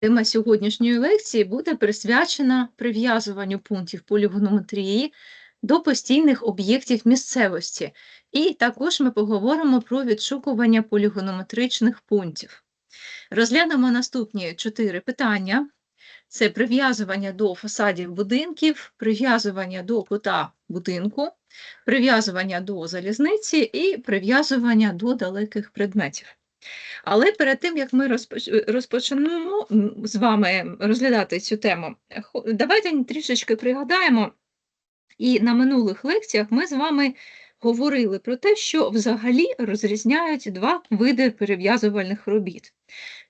Тема сьогоднішньої лекції буде присвячена прив'язуванню пунктів полігонометрії до постійних об'єктів місцевості, і також ми поговоримо про відшукування полігонометричних пунктів. Розглянемо наступні чотири питання: це прив'язування до фасадів будинків, прив'язування до кута будинку, прив'язування до залізниці і прив'язування до далеких предметів. Але перед тим, як ми розпочнемо з вами розглядати цю тему, давайте трішечки пригадаємо, і на минулих лекціях ми з вами говорили про те, що взагалі розрізняють два види перев'язувальних робіт.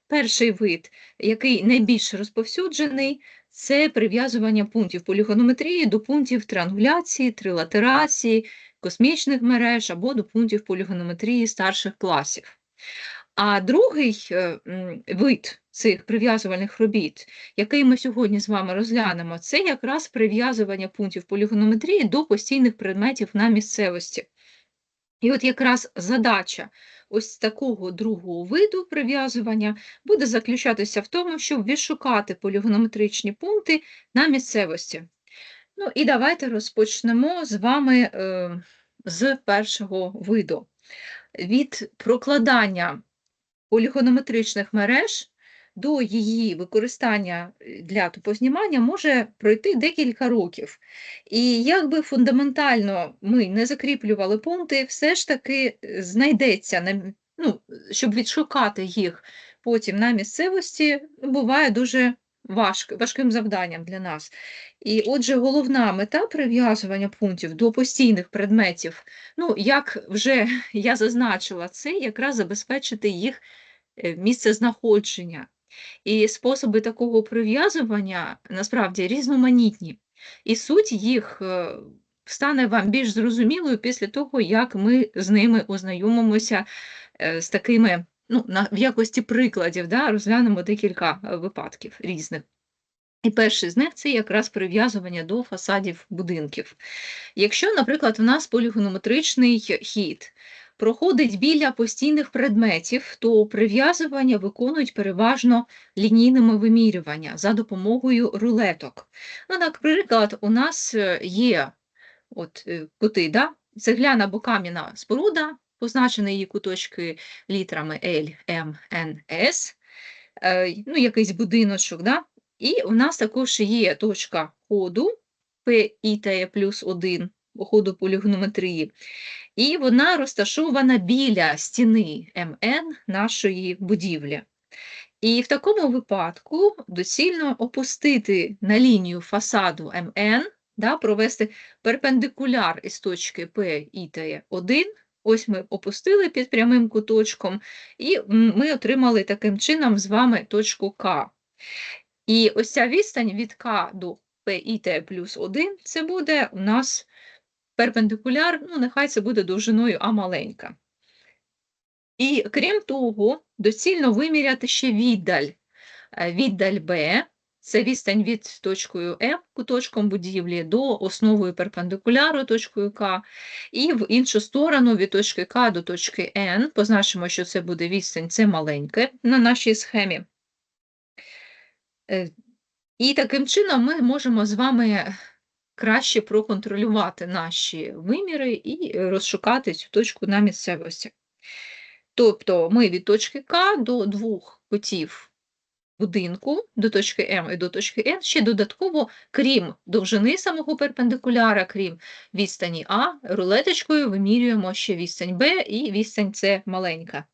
Перший вид, який найбільш розповсюджений, це прив'язування пунктів полігонометрії до пунктів триангуляції, трилатерації, космічних мереж або до пунктів полігонометрії старших класів. А другий е, вид цих прив'язувальних робіт, який ми сьогодні з вами розглянемо, це якраз прив'язування пунктів полігонометрії до постійних предметів на місцевості. І от якраз задача ось такого другого виду прив'язування буде заключатися в тому, щоб відшукати полігонометричні пункти на місцевості. Ну і давайте розпочнемо з вами е, з першого виду. Від прокладання полігонометричних мереж до її використання е, для топознімання може пройти декілька років. І якби фундаментально ми не закріплювали пункти, все ж таки е, знайдеться, ну, щоб відшукати їх потім на місцевості, буває дуже важко, важким завданням для нас. І отже, головна мета прив'язування пунктів до постійних предметів, ну, як вже я зазначила, це якраз забезпечити їх е, місцезнаходження. І способи такого прив'язування насправді різноманітні. І суть їх е, стане вам більш зрозумілою після того, як ми з ними ознайомимося е, з такими, ну, на, в якості прикладів, да, розглянемо декілька е, випадків різних. І перший з них це якраз прив'язування до фасадів будинків. Якщо, наприклад, у нас полігонометричний хід проходить біля постійних предметів, то прив'язування виконують переважно лінійними вимірювання за допомогою рулеток. Ну, наприклад, у нас е, є от, е, кути, да? цегляна або кам'яна споруда, позначені її куточки літерами L, M, N, S, е, ну, якийсь будиночок, да? І у нас також є точка ходу P плюс 1 ходу полігонометрії, і вона розташована біля стіни МН нашої будівлі. І в такому випадку доцільно опустити на лінію фасаду МН, да, провести перпендикуляр із точки P і T1. Ось ми опустили під прямим куточком, і ми отримали таким чином з вами точку К. І ось ця відстань від К до T плюс 1 це буде у нас перпендикуляр, ну нехай це буде довжиною А маленька. І крім того, доцільно виміряти ще віддаль. Е, Віддаль Б це відстань від точкою М куточком будівлі до основою перпендикуляру точкою К, і в іншу сторону від точки К до точки Н, позначимо, що це буде відстань, це маленьке на нашій схемі. Е, І таким чином ми можемо з вами краще проконтролювати наші виміри і е, розшукати цю точку на місцевості. Тобто ми від точки К до двох кутів будинку, до точки М і до точки N, ще додатково, крім довжини самого перпендикуляра, крім відстані А, рулеточкою вимірюємо ще відстань Б і відстань С маленька.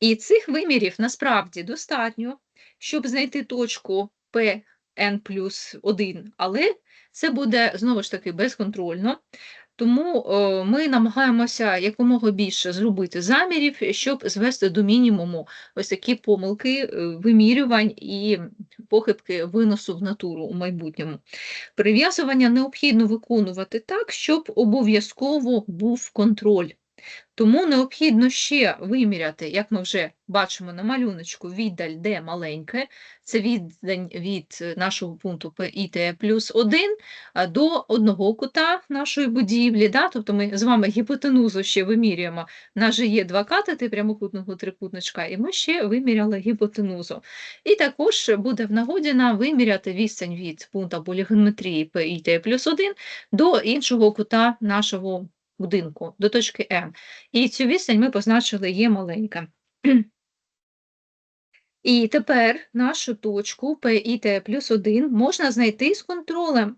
І цих вимірів насправді достатньо, щоб знайти точку Pn плюс 1, але це буде знову ж таки безконтрольно. Тому е, ми намагаємося якомога більше зробити замірів, щоб звести до мінімуму ось такі помилки е, вимірювань і похибки виносу в натуру у майбутньому. Прив'язування необхідно виконувати так, щоб обов'язково був контроль. Тому необхідно ще виміряти, як ми вже бачимо на малюночку, віддаль D маленьке, це віддань від е, нашого пункту T плюс 1 до одного кута нашої будівлі. Да? Тобто ми з вами гіпотенузу ще вимірюємо. У нас же є два катети прямокутного трикутничка, і ми ще виміряли гіпотенузу. І також буде в нагоді нам виміряти відстань від пункту полігометрії T плюс 1 до іншого кута нашого будинку, до точки М. І цю відстань ми позначили є маленька. І тепер нашу точку T плюс 1 можна знайти з контролем.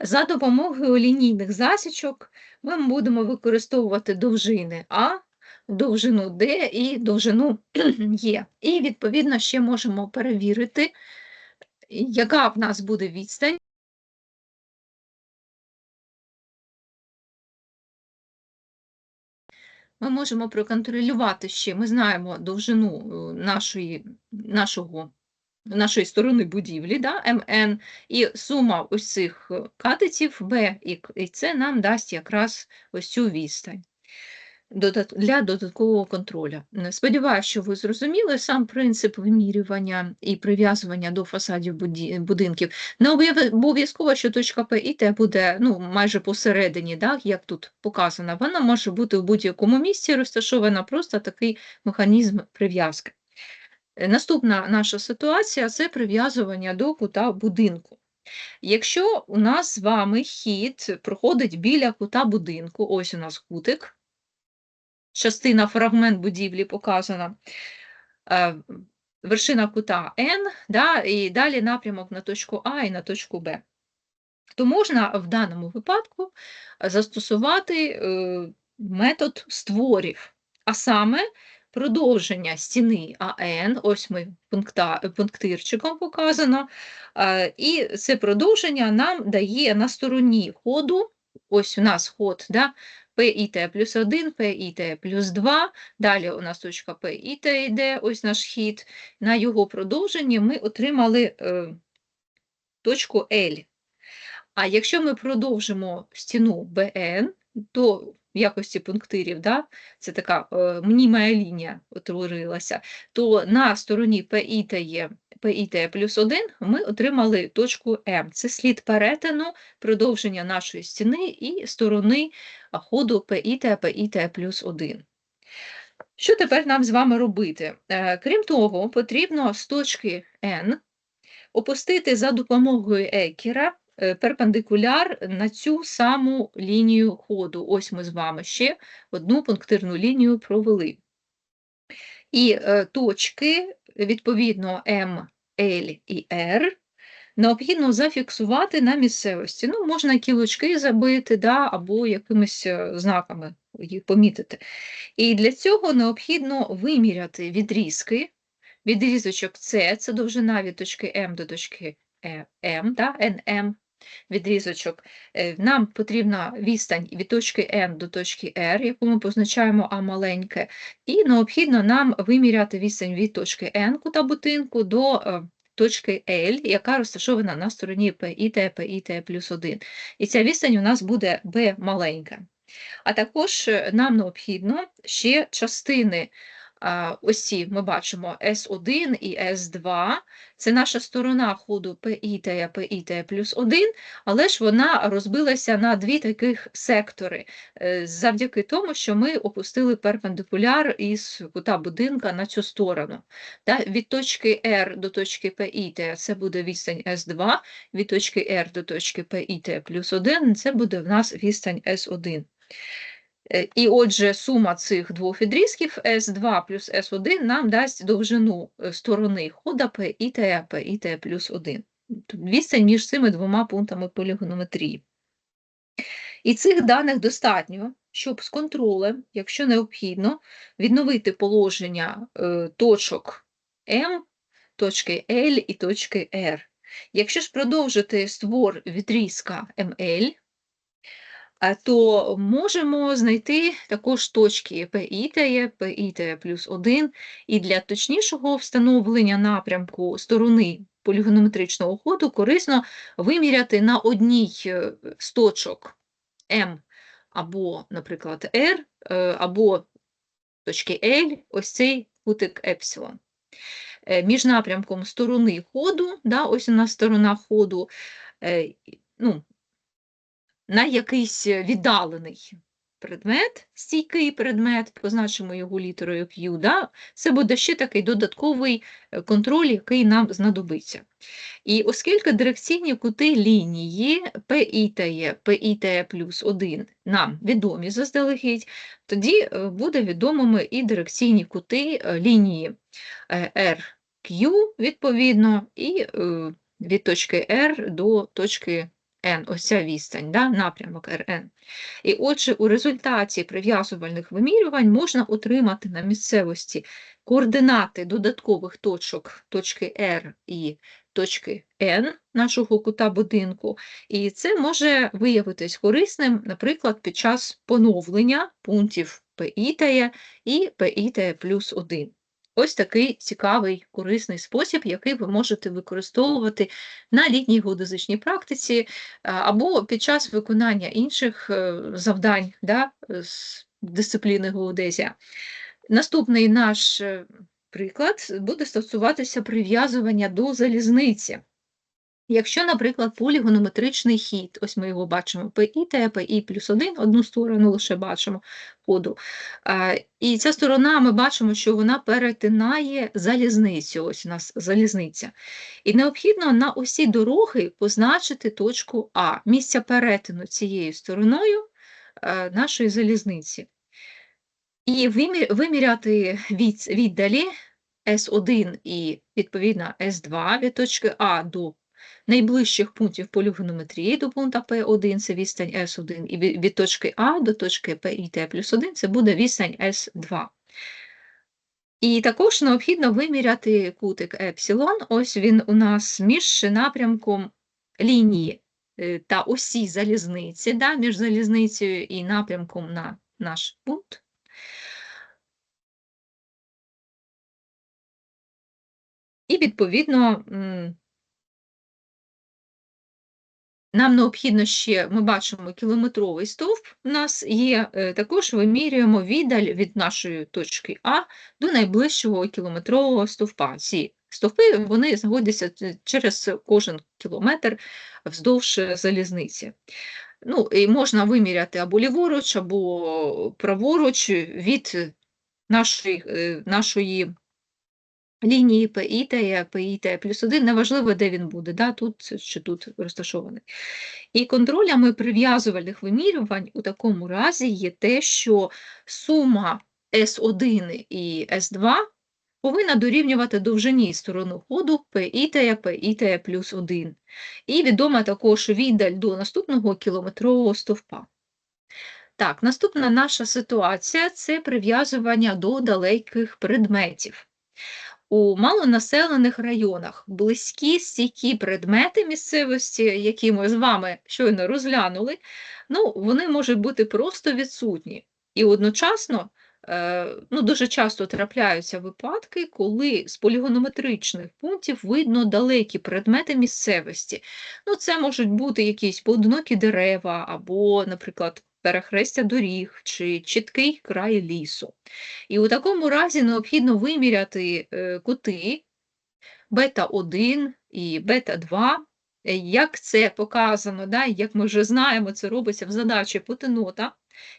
За допомогою лінійних засічок ми будемо використовувати довжини А, довжину D і довжину Е. І, відповідно, ще можемо перевірити, яка в нас буде відстань ми можемо проконтролювати ще, ми знаємо довжину е, нашої, нашого, нашої сторони будівлі, да, МН, і сума ось цих катиців B і, С нам дасть якраз ось цю відстань для додаткового контролю. Сподіваюся, що ви зрозуміли сам принцип вимірювання і прив'язування до фасадів будинків. Не обов'язково, що точка П і Т буде ну, майже посередині, да, як тут показано. Вона може бути в будь-якому місці розташована, просто такий механізм прив'язки. Наступна наша ситуація це прив'язування до кута будинку. Якщо у нас з вами хід проходить біля кута будинку, ось у нас кутик, частина, фрагмент будівлі показана, е, вершина кута N, да, і далі напрямок на точку А і на точку Б. То можна в даному випадку застосувати е, метод створів, а саме продовження стіни АН, ось ми пункта, пунктирчиком показано, е, і це продовження нам дає на стороні ходу, ось у нас ход, да, T плюс 1, P і плюс 2, далі у нас точка T йде, ось наш хід, на його продовженні ми отримали е, точку L. А якщо ми продовжимо стіну BN, то в якості пунктирів, да, це така е, мніма лінія утворилася, то на стороні PIT є PIT плюс 1 ми отримали точку М. Це слід перетину продовження нашої стіни і сторони ходу PIT, PIT плюс 1. Що тепер нам з вами робити? Е, Крім того, потрібно з точки N опустити за допомогою екера е, перпендикуляр на цю саму лінію ходу. Ось ми з вами ще одну пунктирну лінію провели. І е, точки, відповідно, М, L і R, необхідно зафіксувати на місцевості. Ну, можна кілочки забити, да, або якимись е, знаками їх помітити. І для цього необхідно виміряти відрізки. Відрізочок С це довжина від точки М до точки Е- М, да, НМ. Відрізочок. Е, Нам потрібна відстань від точки N до точки R, яку ми позначаємо А маленьке, і необхідно нам виміряти відстань від точки N кута будинку до е, точки L, яка розташована на стороні PIT, PIT плюс 1. І ця відстань у нас буде B маленька. А також е, нам необхідно ще частини а, ось ми бачимо S1 і S2. Це наша сторона ходу PIT, PIT плюс 1, але ж вона розбилася на дві таких сектори, е, завдяки тому, що ми опустили перпендикуляр із кута будинка на цю сторону. Від точки R до точки PIT це буде відстань S2, від точки R до точки PIT плюс 1 це буде в нас відстань S1. Е, І отже, сума цих двох відрізків S2 плюс S1 нам дасть довжину е, сторони хода P і P і T плюс 1. Тут Відстань між цими двома пунктами полігонометрії. І цих даних достатньо, щоб з контролем, якщо необхідно, відновити положення е, точок М, точки L і точки R. Якщо ж продовжити створ відрізка а, то можемо знайти також точки PIT, PIT плюс 1, і для точнішого встановлення напрямку сторони полігонометричного ходу корисно виміряти на одній е, з точок М або, наприклад, R е, або точки L, ось цей кутик епсилон. Е, Між напрямком сторони ходу, да, ось нас сторона ходу, е, ну, на якийсь віддалений предмет, стійкий предмет, позначимо його літерою Q, да, це буде ще такий додатковий е, контроль, який нам знадобиться. І оскільки дирекційні кути лінії PI та Е, PI та Е плюс 1 нам відомі заздалегідь, тоді е, буде відомими і дирекційні кути е, лінії е, RQ, відповідно, і е, від точки R до точки N, ось ця відстань, да, напрямок RN. І отже, у результаті прив'язувальних вимірювань можна отримати на місцевості координати додаткових точок точки R і точки N нашого кута будинку, і це може виявитись корисним, наприклад, під час поновлення пунктів Е і PI Е плюс 1. Ось такий цікавий, корисний спосіб, який ви можете використовувати на літній геодезичній практиці або під час виконання інших е, завдань да, з дисципліни геодезія. Наступний наш е, приклад буде стосуватися прив'язування до залізниці. Якщо, наприклад, полігонометричний хід, ось ми його бачимо PI, T, PI плюс 1, одну сторону лише бачимо ходу. І ця сторона ми бачимо, що вона перетинає залізницю. Ось у нас залізниця. І необхідно на усі дороги позначити точку А, місця перетину цією стороною е, нашої залізниці. І виміряти віддалі S1 і відповідно S2 від точки А до найближчих пунктів полігонометрії до пункту P1 це відстань S1, і від, точки А до точки P і T плюс 1 це буде відстань S2. І також необхідно виміряти кутик епсилон. Ось він у нас між напрямком лінії е, та осі залізниці, да, між залізницею і напрямком на наш пункт. І, відповідно, нам необхідно ще, ми бачимо кілометровий стовп, у нас є, е, також вимірюємо віддаль від нашої точки А до найближчого кілометрового стовпа. Ці стовпи вони знаходяться через кожен кілометр вздовж е, залізниці. Ну, і можна виміряти або ліворуч, або праворуч від нашої, е, нашої лінії ПІ та Е, ПІ та Е плюс 1, неважливо, де він буде, да, тут чи тут розташований. І контролями прив'язувальних вимірювань у такому разі є те, що сума S1 і S2 повинна дорівнювати довжині сторони ходу ПІ та Е, ПІ та Е плюс 1. І відома також віддаль до наступного кілометрового стовпа. Так, наступна наша ситуація це прив'язування до далеких предметів. У малонаселених районах близькі стійкі предмети місцевості, які ми з вами щойно розглянули, ну, вони можуть бути просто відсутні. І одночасно е, ну, дуже часто трапляються випадки, коли з полігонометричних пунктів видно далекі предмети місцевості. Ну, це можуть бути якісь поодинокі дерева або, наприклад, перехрестя доріг чи чіткий край лісу. І у такому разі необхідно виміряти е, кути бета-1 і бета-2. Е, Як це показано, да, як ми вже знаємо, це робиться в задачі Путинота,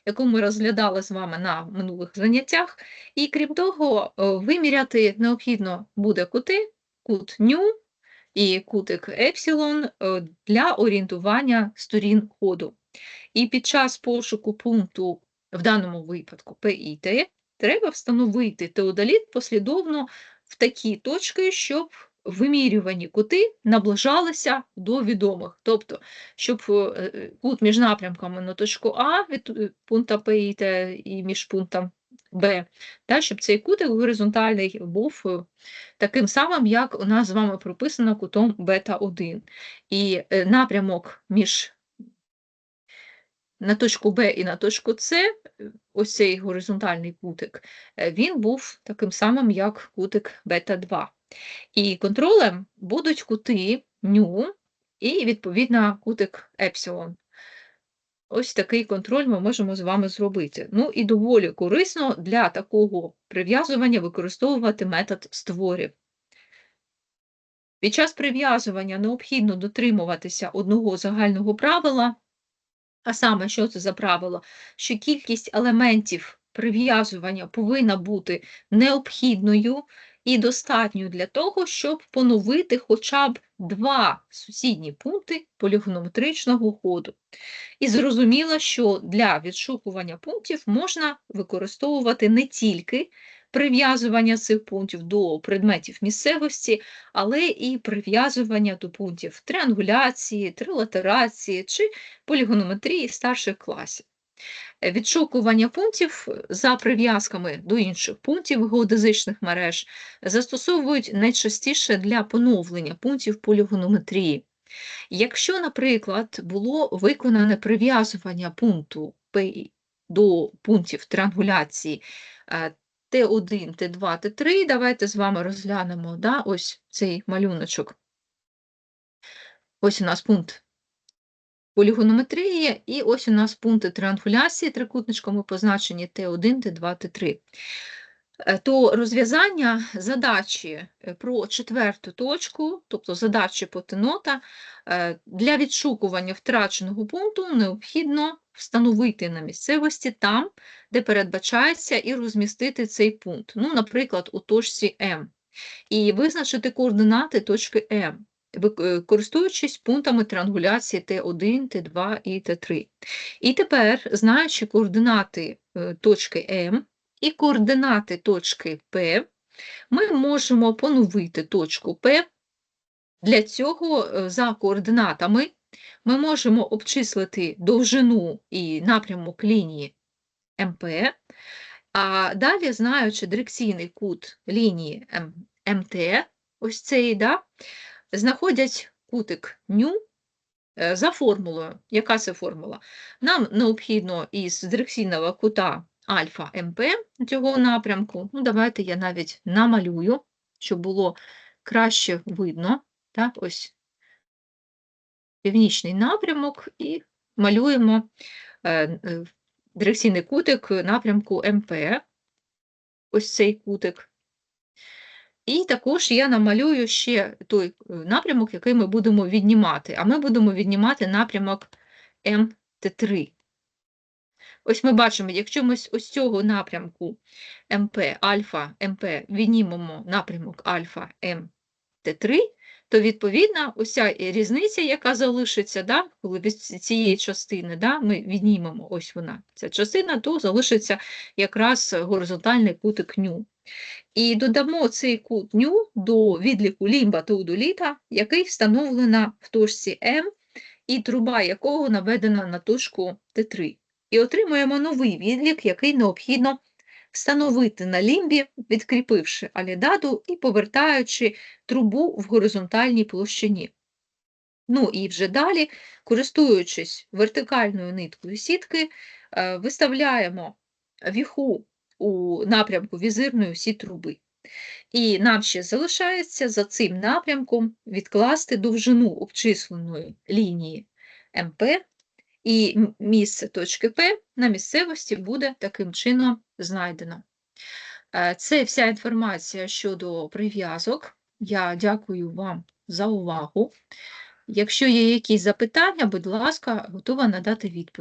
яку ми розглядали з вами на минулих заняттях. І крім того, е, виміряти необхідно буде кути, кут ню і кутик епсилон е, для орієнтування сторін ходу. І під час пошуку пункту, в даному випадку P і T, треба встановити теодоліт послідовно в такі точки, щоб вимірювані кути наближалися до відомих. Тобто, щоб е, кут між напрямками на точку А від е, пункту P і T і між пунктом Б, та, щоб цей кутик горизонтальний був е, таким самим, як у нас з вами прописано кутом бета-1. І е, напрямок між на точку Б і на точку С, е, ось цей горизонтальний кутик, е, він був таким самим, як кутик бета-2. І контролем будуть кути ню і, відповідно, кутик епсилон. Ось такий контроль ми можемо з вами зробити. Ну і доволі корисно для такого прив'язування використовувати метод створів. Під час прив'язування необхідно дотримуватися одного загального правила, а саме, що це за правило? Що кількість елементів прив'язування повинна бути необхідною і достатньою для того, щоб поновити хоча б два сусідні пункти полігонометричного ходу. І зрозуміло, що для відшукування пунктів можна використовувати не тільки прив'язування цих пунктів до предметів місцевості, але і прив'язування до пунктів триангуляції, трилатерації чи полігонометрії старших класів. Е, Відшукування пунктів за прив'язками до інших пунктів геодезичних мереж застосовують найчастіше для поновлення пунктів полігонометрії. Якщо, наприклад, було виконане прив'язування пункту P до пунктів триангуляції е, Т1, Т2, Т3, давайте з вами розглянемо да, ось цей малюночок. Ось у нас пункт полігонометрії, і ось у нас пункти триангуляції трикутничками позначені Т1, Т2, Т3. Е, То розв'язання задачі е, про четверту точку, тобто задачі потенота, е, для відшукування втраченого пункту необхідно встановити на місцевості там, де передбачається, і розмістити цей пункт. Ну, наприклад, у точці М. І визначити координати точки М, користуючись пунктами триангуляції Т1, Т2 і Т3. І тепер, знаючи координати е, точки М, і координати точки П, ми можемо поновити точку П. Для цього е, за координатами ми можемо обчислити довжину і напрямок лінії МП, а далі, знаючи дирекційний кут лінії МТ, ось цей, да, знаходять кутик ню е, за формулою. Яка це формула? Нам необхідно із дирекційного кута альфа МП цього напрямку. Ну, давайте я навіть намалюю, щоб було краще видно. Так, ось північний напрямок і малюємо е, е, дирекційний кутик напрямку МП. Ось цей кутик. І також я намалюю ще той е, напрямок, який ми будемо віднімати. А ми будемо віднімати напрямок МТ3. Ось ми бачимо, якщо ми з ось цього напрямку МП, альфа МП віднімемо напрямок альфа МТ3, то відповідно уся різниця, яка залишиться, да, коли від цієї частини да, ми віднімемо, ось вона, ця частина, то залишиться якраз горизонтальний кутик ню. І додамо цей кут ню до відліку лімба теодоліта, який встановлена в точці М, і труба якого наведена на точку Т3. І отримуємо новий відлік, який необхідно встановити на лімбі, відкріпивши алідаду і повертаючи трубу в горизонтальній площині. Ну і вже далі, користуючись вертикальною ниткою сітки, е, виставляємо віху у напрямку візирної осі труби. І нам ще залишається за цим напрямком відкласти довжину обчисленої лінії МП, і місце точки П на місцевості буде таким чином знайдено. Е, Це вся інформація щодо прив'язок. Я дякую вам за увагу. Якщо є якісь запитання, будь ласка, готова надати відповідь.